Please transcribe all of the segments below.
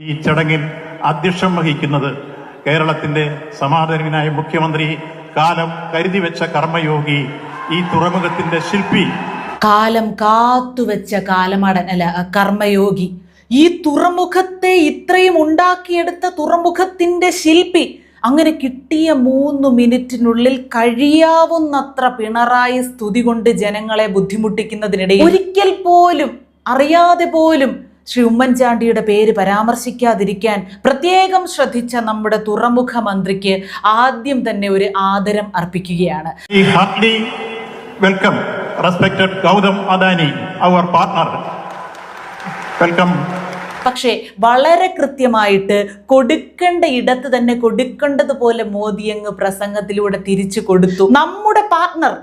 ഈ ചടങ്ങിൽ അധ്യക്ഷം വഹിക്കുന്നത് കേരളത്തിന്റെ സമാധാനവിനായ മുഖ്യമന്ത്രി കാലം കരുതി വെച്ച കർമ്മയോഗി ഈ തുറമുഖത്തിന്റെ ശില്പി. കാലം കാത്തുവെച്ച കാലമടൻ അല്ല കർമ്മയോഗി. ഈ തുറമുഖത്തെ ഇത്രയും ഉണ്ടാക്കിയെടുത്ത തുറമുഖത്തിന്റെ ശില്പി അങ്ങനെ കിട്ടിയ മൂന്ന് മിനിറ്റിനുള്ളിൽ കഴിയാവുന്നത്ര പിണറായി സ്തുതി കൊണ്ട് ജനങ്ങളെ ബുദ്ധിമുട്ടിക്കുന്നതിനിടയിൽ ഒരിക്കൽ പോലും അറിയാതെ പോലും ശ്രീ ഉമ്മൻചാണ്ടിയുടെ പേര് പരാമർശിക്കാതിരിക്കാൻ പ്രത്യേകം ശ്രദ്ധിച്ച നമ്മുടെ തുറമുഖ മന്ത്രിക്ക് ആദ്യം തന്നെ ഒരു ആദരം അർപ്പിക്കുകയാണ്. Heartily welcome respected Gautam Adani അവർ പാർട്ണർ വെൽക്കം. പക്ഷേ വളരെ കൃത്യമായിട്ട് കൊടുക്കേണ്ട ഇടത്ത് തന്നെ കൊടുക്കേണ്ടതുപോലെ മോദി അങ്ങ് പ്രസംഗത്തിലൂടെ തിരിച്ചു കൊടുത്തു. നമ്മുടെ പാർട്ട്ണർ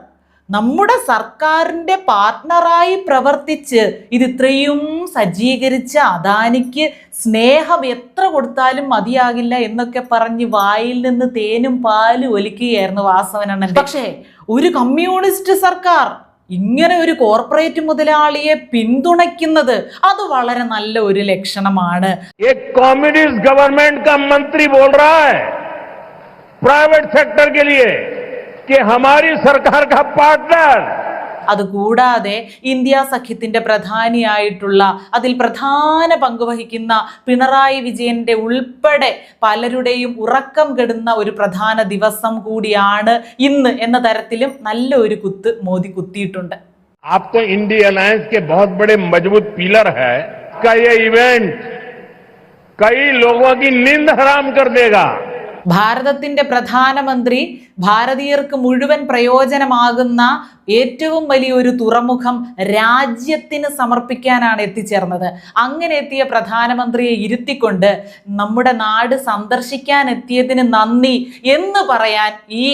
നമ്മുടെ സർക്കാരിന്റെ പാർട്ട്ണറായി പ്രവർത്തിച്ച് ഇത് ഇത്രയും സജ്ജീകരിച്ച അദാനിക്ക് സ്നേഹം എത്ര കൊടുത്താലും മതിയാകില്ല എന്നൊക്കെ പറഞ്ഞ് വായിൽ നിന്ന് തേനും പാലും ഒലിക്കുകയായിരുന്നു വാസവനണ്ണൻ പക്ഷേ ഒരു കമ്മ്യൂണിസ്റ്റ് സർക്കാർ ഇങ്ങനെ ഒരു കോർപ്പറേറ്റ് മുതലാളിയെ പിന്തുണയ്ക്കുന്നത് അത് വളരെ നല്ല ഒരു ലക്ഷണമാണ്. കമ്മ്യൂണിസ്റ്റ് ഗവൺമെന്റ് മന്ത്രി ബോൾ പ്രൈവറ്റ് സെക്ടർ അതുകൂടാതെ ഇന്ത്യ സഖ്യത്തിന്റെ പ്രധാനിയായിട്ടുള്ള അതിൽ പ്രധാന പങ്കുവഹിക്കുന്ന പിണറായി വിജയന്റെ ഉൾപ്പെടെ പലരുടെയും ഉറക്കം കെടുന്ന ഒരു പ്രധാന ദിവസം കൂടിയാണ് ഇന്ന് എന്ന തരത്തിലും നല്ല ഒരു കുത്ത് മോദി കുത്തിയിട്ടുണ്ട്. ഇന്ത്യ അലയൻസ് മജബൂത് പിലർ ഹൈ കൈ ലോകോ നിന്ദ ഹറാം കർ ഭാരതത്തിന്റെ പ്രധാനമന്ത്രി ഭാരതീയർക്ക് മുഴുവൻ പ്രയോജനമാകുന്ന ഏറ്റവും വലിയൊരു തുറമുഖം രാജ്യത്തിന് സമർപ്പിക്കാനാണ് എത്തിച്ചേർന്നത്. അങ്ങനെ എത്തിയ പ്രധാനമന്ത്രിയെ ഇരുത്തിക്കൊണ്ട് നമ്മുടെ നാട് സന്ദർശിക്കാൻ എത്തിയതിന് നന്ദി എന്ന് പറയാൻ ഈ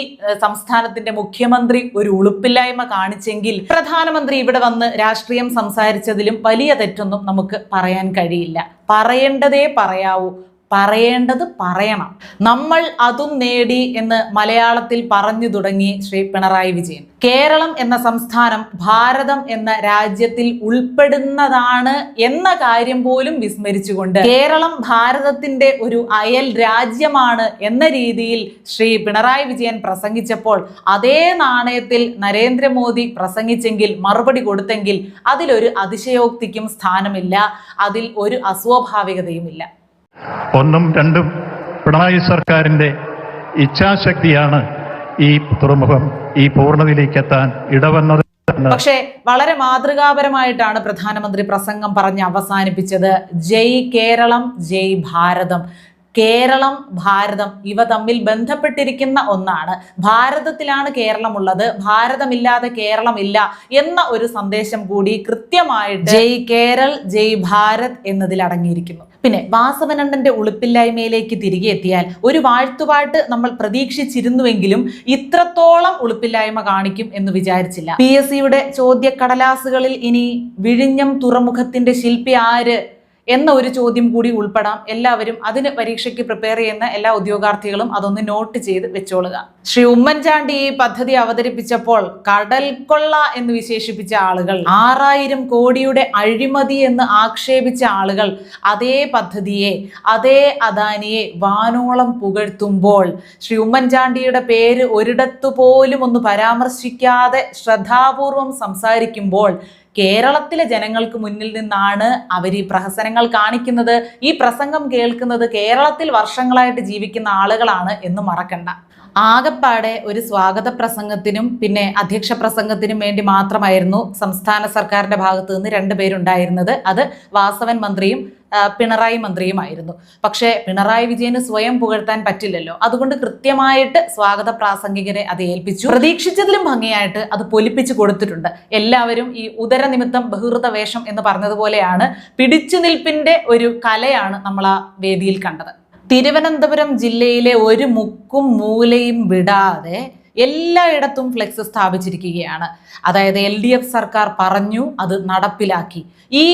സംസ്ഥാനത്തിന്റെ മുഖ്യമന്ത്രി ഒരു ഉളുപ്പില്ലായ്മ കാണിച്ചെങ്കിൽ പ്രധാനമന്ത്രി ഇവിടെ വന്ന് രാഷ്ട്രീയം സംസാരിച്ചതിലും വലിയ തെറ്റൊന്നും നമുക്ക് പറയാൻ കഴിയില്ല. പറയേണ്ടതേ പറയാവൂ. പറയേണ്ടത് പറയണം. നമ്മൾ അതും നേടി എന്ന് മലയാളത്തിൽ പറഞ്ഞു തുടങ്ങി ശ്രീ പിണറായി വിജയൻ. കേരളം എന്ന സംസ്ഥാനം ഭാരതം എന്ന രാജ്യത്തിൽ ഉൾപ്പെടുന്നതാണ് എന്ന കാര്യം പോലും വിസ്മരിച്ചുകൊണ്ട് കേരളം ഭാരതത്തിന്റെ ഒരു അയൽ രാജ്യമാണ് എന്ന രീതിയിൽ ശ്രീ പിണറായി വിജയൻ പ്രസംഗിച്ചപ്പോൾ അതേ നാണയത്തിൽ നരേന്ദ്രമോദി പ്രസംഗിച്ചെങ്കിൽ മറുപടി കൊടുത്തെങ്കിൽ അതിലൊരു അതിശയോക്തിക്കും സ്ഥാനമില്ല. അതിൽ ഒരു അസ്വാഭാവികതയുമില്ല. ഒന്നും രണ്ടും പിണറായി സർക്കാരിന്റെ ഇച്ഛാശക്തിയാണ് ഈ തുറമുഖം ഈ പൂർണതയിലേക്ക് എത്താൻ ഇടവന്നത് പക്ഷേ വളരെ മാതൃകാപരമായിട്ടാണ് പ്രധാനമന്ത്രി പ്രസംഗം പറഞ്ഞ് അവസാനിപ്പിച്ചത്. ജയ് കേരളം ജയ് ഭാരതം. കേരളം ഭാരതം ഇവ തമ്മിൽ ബന്ധപ്പെട്ടിരിക്കുന്ന ഒന്നാണ്. ഭാരതത്തിലാണ് കേരളമുള്ളത്. ഭാരതമില്ലാതെ കേരളമില്ല എന്ന ഒരു സന്ദേശം കൂടി കൃത്യമായിട്ട് ജയ് കേരൾ ജയ് ഭാരത് എന്നതിൽ അടങ്ങിയിരിക്കുന്നു. പിന്നെ വാസവനന്ദന്റെ ഉളുപ്പില്ലായ്മയിലേക്ക് തിരികെ എത്തിയാൽ ഒരു വാഴ്ത്തുപാട്ട് നമ്മൾ പ്രതീക്ഷിച്ചിരുന്നുവെങ്കിലും ഇത്രത്തോളം ഉളുപ്പില്ലായ്മ കാണിക്കും എന്ന് വിചാരിച്ചില്ല. പി എസ് സിയുടെ ചോദ്യക്കടലാസുകളിൽ ഇനി വിഴിഞ്ഞം തുറമുഖത്തിന്റെ ശില്പി ആര്? എന്ന ഒരു ചോദ്യം കൂടി ഉൾപ്പെടാം. എല്ലാവരും അതിന് പരീക്ഷയ്ക്ക് പ്രിപ്പയർ ചെയ്യുന്ന എല്ലാ ഉദ്യോഗാർത്ഥികളും അതൊന്ന് നോട്ട് ചെയ്ത് വെച്ചോളുക. ശ്രീ ഉമ്മൻചാണ്ടി ഈ പദ്ധതി അവതരിപ്പിച്ചപ്പോൾ കടൽ കൊള്ള എന്ന് വിശേഷിപ്പിച്ച ആളുകൾ ആറായിരം കോടിയുടെ അഴിമതി എന്ന് ആക്ഷേപിച്ച ആളുകൾ അതേ പദ്ധതിയെ അതേ അദാനിയെ വാനോളം പുകഴ്ത്തുമ്പോൾ ശ്രീ ഉമ്മൻചാണ്ടിയുടെ പേര് ഒരിടത്തു പോലും ഒന്ന് പരാമർശിക്കാതെ ശ്രദ്ധാപൂർവം സംസാരിക്കുമ്പോൾ കേരളത്തിലെ ജനങ്ങൾക്ക് മുന്നിൽ നിന്നാണ് അവർ ഈ പ്രഹസനങ്ങൾ കാണിക്കുന്നത്. ഈ പ്രസംഗം കേൾക്കുന്നത് കേരളത്തിൽ വർഷങ്ങളായിട്ട് ജീവിക്കുന്ന ആളുകളാണ് എന്ന് മറക്കണ്ട. ആകപ്പാടെ ഒരു സ്വാഗത പ്രസംഗത്തിനും പിന്നെ അധ്യക്ഷ പ്രസംഗത്തിനും വേണ്ടി മാത്രമായിരുന്നു സംസ്ഥാന സർക്കാരിന്റെ ഭാഗത്തു നിന്ന് രണ്ടുപേരുണ്ടായിരുന്നത് അത് വാസവൻ മന്ത്രിയും പിണറായി മന്ത്രിയുമായിരുന്നു. പക്ഷേ പിണറായി വിജയന് സ്വയം പുകഴ്ത്താൻ പറ്റില്ലല്ലോ. അതുകൊണ്ട് കൃത്യമായിട്ട് സ്വാഗത പ്രാസംഗികരെ അത് ഏൽപ്പിച്ചു. പ്രതീക്ഷിച്ചതിലും ഭംഗിയായിട്ട് അത് പൊലിപ്പിച്ചു കൊടുത്തിട്ടുണ്ട്. എല്ലാവരും ഈ ഉദര നിമിത്തം ബഹിർത വേഷം എന്ന് പറഞ്ഞതുപോലെയാണ് പിടിച്ചു നിൽപ്പിന്റെ ഒരു കലയാണ് നമ്മൾ ആ വേദിയിൽ കണ്ടത്. തിരുവനന്തപുരം ജില്ലയിലെ ഒരു മുക്കും മൂലയും വിടാതെ എല്ലായിടത്തും ഫ്ലെക്സ് സ്ഥാപിച്ചിരിക്കുകയാണ്. അതായത് എൽ ഡി എഫ് സർക്കാർ പറഞ്ഞു അത് നടപ്പിലാക്കി. ഈ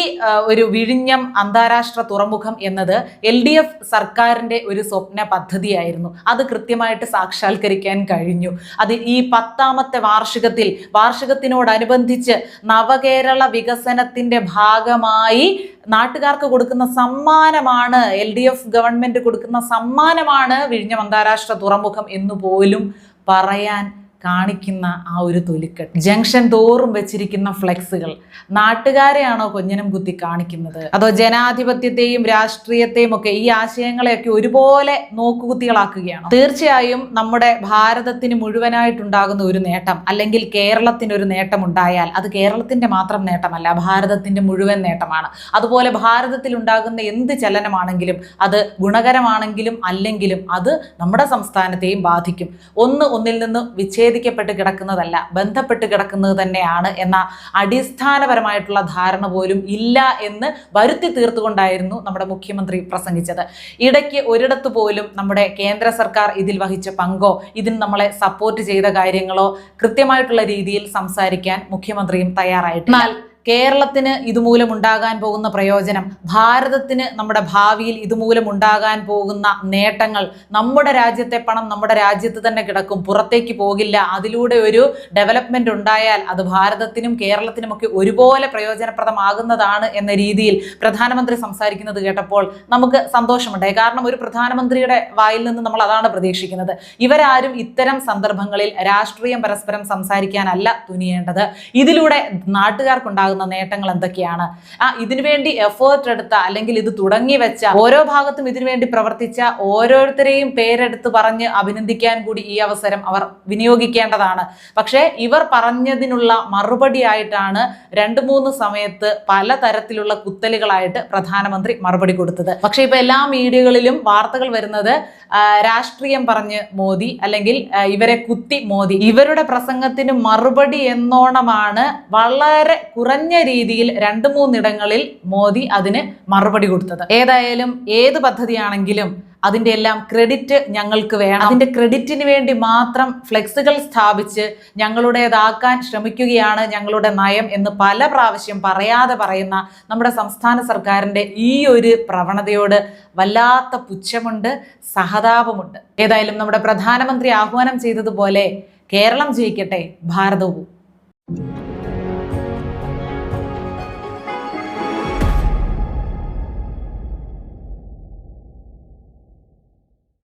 ഒരു വിഴിഞ്ഞം അന്താരാഷ്ട്ര തുറമുഖം എന്നത് എൽ ഡി എഫ് സർക്കാരിന്റെ ഒരു സ്വപ്ന പദ്ധതിയായിരുന്നു. അത് കൃത്യമായിട്ട് സാക്ഷാത്കരിക്കാൻ കഴിഞ്ഞു. അത് ഈ പത്താമത്തെ വാർഷികത്തിൽ വാർഷികത്തിനോടനുബന്ധിച്ച് നവകേരള വികസനത്തിന്റെ ഭാഗമായി നാട്ടുകാർക്ക് കൊടുക്കുന്ന സമ്മാനമാണ് എൽ ഡി എഫ് ഗവൺമെന്റ് കൊടുക്കുന്ന സമ്മാനമാണ് വിഴിഞ്ഞം അന്താരാഷ്ട്ര തുറമുഖം എന്ന് പോലും പറയാൻ കാണിക്കുന്ന ആ ഒരു തൊലിക്കെട്ട്. ജംഗ്ഷൻ തോറും വെച്ചിരിക്കുന്ന ഫ്ലെക്സുകൾ. നാട്ടുകാരെയാണോ കൊഞ്ഞനം കുത്തി കാണിക്കുന്നത്? അതോ ജനാധിപത്യത്തെയും രാഷ്ട്രീയത്തെയും ഒക്കെ ഈ ആശയങ്ങളെയൊക്കെ ഒരുപോലെ നോക്കുകുത്തികളാക്കുകയാണ്? തീർച്ചയായും നമ്മുടെ ഭാരതത്തിന് മുഴുവനായിട്ടുണ്ടാകുന്ന ഒരു നേട്ടം അല്ലെങ്കിൽ കേരളത്തിന് ഒരു നേട്ടം ഉണ്ടായാൽ അത് കേരളത്തിന്റെ മാത്രം നേട്ടമല്ല ഭാരതത്തിന്റെ മുഴുവൻ നേട്ടമാണ്. അതുപോലെ ഭാരതത്തിൽ ഉണ്ടാകുന്ന എന്ത് ചലനമാണെങ്കിലും അത് ഗുണകരമാണെങ്കിലും അല്ലെങ്കിലും അത് നമ്മുടെ സംസ്ഥാനത്തെയും ബാധിക്കും. ഒന്ന് ഒന്നിൽ നിന്ന് വിച്ഛേദിക്കപ്പെട്ട് കിടക്കുന്നതല്ല ബന്ധപ്പെട്ട് കിടക്കുന്നത് തന്നെയാണ് എന്ന അടിസ്ഥാനപരമായിട്ടുള്ള ധാരണ പോലും ഇല്ല എന്ന് വരുത്തി തീർത്തുകൊണ്ടായിരുന്നു നമ്മുടെ മുഖ്യമന്ത്രി പ്രസംഗിച്ചത്. ഇടയ്ക്ക് ഒരിടത്ത് പോലും നമ്മുടെ കേന്ദ്ര സർക്കാർ ഇതിൽ വഹിച്ച പങ്കോ ഇതിന് നമ്മളെ സപ്പോർട്ട് ചെയ്ത കാര്യങ്ങളോ കൃത്യമായിട്ടുള്ള രീതിയിൽ സംസാരിക്കാൻ മുഖ്യമന്ത്രിയും തയ്യാറായിട്ടില്ല. എന്നാൽ കേരളത്തിന് ഇതുമൂലം ഉണ്ടാകാൻ പോകുന്ന പ്രയോജനം ഭാരതത്തിന് നമ്മുടെ ഭാവിയിൽ ഇതുമൂലം ഉണ്ടാകാൻ പോകുന്ന നേട്ടങ്ങൾ നമ്മുടെ രാജ്യത്തെ പണം നമ്മുടെ രാജ്യത്ത് തന്നെ കിടക്കും പുറത്തേക്ക് പോകില്ല അതിലൂടെ ഒരു ഡെവലപ്മെന്റ് ഉണ്ടായാൽ അത് ഭാരതത്തിനും കേരളത്തിനുമൊക്കെ ഒരുപോലെ പ്രയോജനപ്രദമാകുന്നതാണ് എന്ന രീതിയിൽ പ്രധാനമന്ത്രി സംസാരിക്കുന്നത് കേട്ടപ്പോൾ നമുക്ക് സന്തോഷമുണ്ടായി. കാരണം ഒരു പ്രധാനമന്ത്രിയുടെ വായിൽ നിന്ന് നമ്മൾ അതാണ് പ്രതീക്ഷിക്കുന്നത്. ഇവരാരും ഇത്തരം സന്ദർഭങ്ങളിൽ രാഷ്ട്രീയം പരസ്പരം സംസാരിക്കാനല്ല തുനിയേണ്ടത്. ഇതിലൂടെ നാട്ടുകാർക്കുണ്ടാകുന്ന നേട്ടങ്ങൾ എന്തൊക്കെയാണ്? ആ ഇതിനുവേണ്ടി എഫേർട്ട് എടുത്ത അല്ലെങ്കിൽ ഇത് തുടങ്ങി വെച്ച ഓരോ ഭാഗത്തും ഇതിനുവേണ്ടി പ്രവർത്തിച്ച ഓരോരുത്തരെയും പേരെടുത്ത് പറഞ്ഞ് അഭിനന്ദിക്കാൻ കൂടി ഈ അവസരം അവർ വിനിയോഗിക്കേണ്ടതാണ്. പക്ഷേ ഇവർ പറഞ്ഞതിനുള്ള മറുപടി ആയിട്ടാണ് രണ്ട് മൂന്ന് സമയത്ത് പല തരത്തിലുള്ള കുത്തലുകളായിട്ട് പ്രധാനമന്ത്രി മറുപടി കൊടുത്തത്. പക്ഷേ ഇപ്പൊ എല്ലാ മീഡിയകളിലും വാർത്തകൾ വരുന്നത് രാഷ്ട്രീയം പറഞ്ഞ് മോദി അല്ലെങ്കിൽ ഇവരെ കുത്തി മോദി. ഇവരുടെ പ്രസംഗത്തിന് മറുപടി എന്നോണമാണ് വളരെ കുറഞ്ഞ രീതിയിൽ രണ്ട് മൂന്നിടങ്ങളിൽ മോദി അതിന് മറുപടി കൊടുത്തത്. ഏതായാലും ഏത് പദ്ധതിയാണെങ്കിലും അതിന്റെ എല്ലാം ക്രെഡിറ്റ് ഞങ്ങൾക്ക് വേണം. അതിന്റെ ക്രെഡിറ്റിന് വേണ്ടി മാത്രം ഫ്ലെക്സുകൾ സ്ഥാപിച്ച് ഞങ്ങളുടേതാക്കാൻ ശ്രമിക്കുകയാണ് ഞങ്ങളുടെ നയം എന്ന് പല പ്രാവശ്യം പറയാതെ പറയുന്ന നമ്മുടെ സംസ്ഥാന സർക്കാരിന്റെ ഈ ഒരു പ്രവണതയോട് വല്ലാത്ത പുച്ഛമുണ്ട് സഹതാപമുണ്ട്. ഏതായാലും നമ്മുടെ പ്രധാനമന്ത്രി ആഹ്വാനം ചെയ്തതുപോലെ കേരളം ജയിക്കട്ടെ ഭാരതവും.